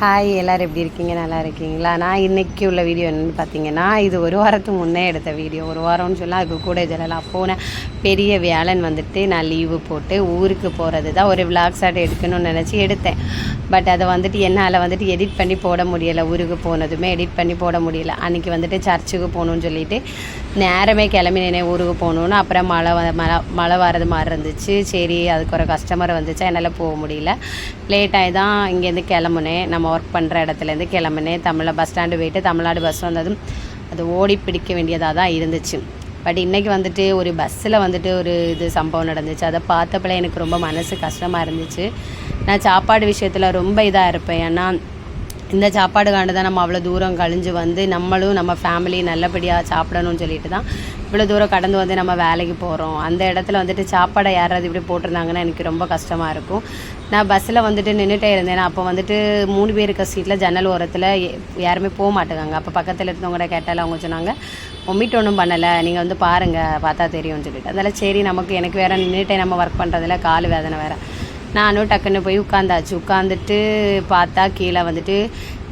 Hi எல்லோரும் எப்படி இருக்கீங்க? நல்லா இருக்கீங்களா? நான் இன்றைக்கி உள்ள வீடியோ என்னென்னு பார்த்தீங்கன்னா இது ஒரு வாரத்துக்கு முன்னே எடுத்த வீடியோ ஒரு வாரம்னு சொல்லலாம் அதுக்கு கூட சொல்லலாம் போனேன் பெரிய வியாழன் வந்துட்டு நான் லீவு போட்டு ஊருக்கு போகிறது தான் ஒரு விளாக் ஷாட் எடுக்கணும்னு நினச்சி எடுத்தேன். பட் அதை வந்துட்டு என்னால் வந்துட்டு எடிட் பண்ணி போட முடியலை. ஊருக்கு போனதுமே எடிட் பண்ணி போட முடியல. அன்றைக்கி வந்துட்டு சர்ச்சுக்கு போகணுன்னு சொல்லிட்டு நேரமே கிளம்பினேன் ஊருக்கு போகணுன்னு அப்புறம் மழை வ- மழை மழை வர்றது மாதிரி இருந்துச்சு. சரி அதுக்கு ஒரு கஸ்டமர் வந்துச்சு என்னால் போக முடியல. லேட்டாகி தான் இங்கேருந்து கிளம்புனேன் நம்ம ஒர்க் பண்ணுற இடத்துலேருந்து கிளம்புனேன் தமிழை பஸ் ஸ்டாண்டு போயிட்டு தமிழ்நாடு பஸ் வந்ததும் அது ஓடி பிடிக்க வேண்டியதாக தான் இருந்துச்சு. பட் இன்றைக்கி வந்துட்டு ஒரு பஸ்ஸில் வந்துட்டு ஒரு இது சம்பவம் நடந்துச்சு. அதை பார்த்தப்பல எனக்கு ரொம்ப மனசு கஷ்டமாக இருந்துச்சு. நான் சாப்பாடு விஷயத்தில் ரொம்ப இதாக இருப்பேன். ஏன்னா இந்த சாப்பாடுக்காண்டு தான் நம்ம அவ்வளோ தூரம் கழிஞ்சு வந்து நம்மளும் நம்ம ஃபேமிலி நல்லபடியாக சாப்பிடணும்னு சொல்லிட்டு தான் இவ்வளோ தூரம் கடந்து வந்து நம்ம வேலைக்கு போகிறோம் அந்த இடத்துல வந்துட்டு சாப்பாடை யாராவது இப்படி போட்டிருந்தாங்கன்னா எனக்கு ரொம்ப கஷ்டமாக இருக்கும். நான் பஸ்ஸில் வந்துட்டு நின்றுட்டே இருந்தேன். அப்போ வந்துட்டு மூணு பேர் இருக்க சீட்டில் ஜன்னல் ஓரத்தில் யாருமே போக மாட்டேங்காங்க அப்போ பக்கத்தில் இருந்தவங்கள்ட்ட கேட்டாலும் அவங்க சொன்னாங்க ஒமிட் ஒன்றும் பண்ணலை. நீங்கள் வந்து பாருங்கள் பார்த்தா தெரியும்னு சொல்லிட்டு. அதனால் சரி நமக்கு எனக்கு வேறு நின்றுட்டே நம்ம ஒர்க் பண்ணுறதுல கால் வேதனை வேறு. நானும் டக்குன்னு போய் உட்காந்தாச்சு. உட்காந்துட்டு பார்த்தா கீழே வந்துட்டு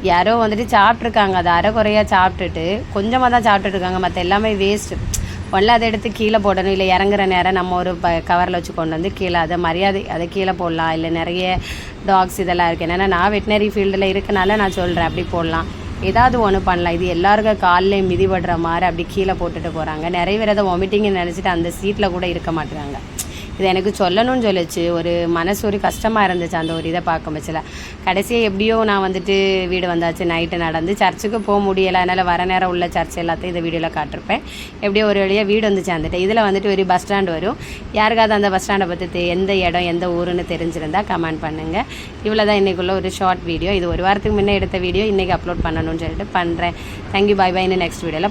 யாரோ வந்துட்டு சாப்பிட்ருக்காங்க அது அரை குறையாக சாப்பிட்டுட்டு கொஞ்சமாக தான் சாப்பிட்டுருக்காங்க மற்ற எல்லாமே வேஸ்ட்டு ஒன்றில் அதை எடுத்து கீழே போடணும். இல்லை இறங்குற நேரம் நம்ம ஒரு ப கவரில் வச்சு கொண்டு வந்து கீழே அதை மரியாதை அதை கீழே போடலாம். இல்லை நிறைய டாக்ஸ் இதெல்லாம் இருக்குது என்னென்னா நான் வெட்டினரி ஃபீல்டில் இருக்கனால நான் சொல்கிறேன் அப்படி போடலாம். ஏதாவது ஒன்று பண்ணலாம். இது எல்லாருக்கும் காலில் மிதிபடுற மாதிரி அப்படி கீழே போட்டுட்டு போகிறாங்க நிறைய பேர் அதை வாமிட்டிங்னு நினச்சிட்டு அந்த சீட்டில் கூட இருக்க மாட்டுறாங்க. இது எனக்கு சொல்லணும்னு சொல்லிச்சு. ஒரு மனசு ஒரு கஷ்டமாக இருந்துச்சு அந்த ஒரு இதை பார்க்க பட்சத்தில். கடைசியாக எப்படியோ நான் வந்துட்டு வீடு வந்தாச்சு நைட்டு நடந்து சர்ச்சுக்கு போக முடியலை. அதனால் வர நேரம் உள்ள சர்ச் எல்லாத்தையும் இந்த வீடியோவில் காட்டிருப்பேன். எப்படியோ ஒரு வழியாக வீடு வந்து சேர்ந்துட்டேன் இதில் வந்துட்டு ஒரு பஸ் ஸ்டாண்டு வரும். யாருக்காவது அந்த பஸ் ஸ்டாண்டை பற்றி எந்த இடம் எந்த ஊருன்னு தெரிஞ்சிருந்தா கமெண்ட் பண்ணுங்கள் இவ்வளோ தான் இன்றைக்குள்ள ஒரு ஷார்ட் வீடியோ இது ஒரு வாரத்துக்கு முன்னே எடுத்த வீடியோ இன்றைக்கி அப்லோட் பண்ணணும்னு சொல்லிட்டு பண்ணுறேன் தேங்க்யூ பாய் பாய்னு நெக்ஸ்ட் வீடியோவில்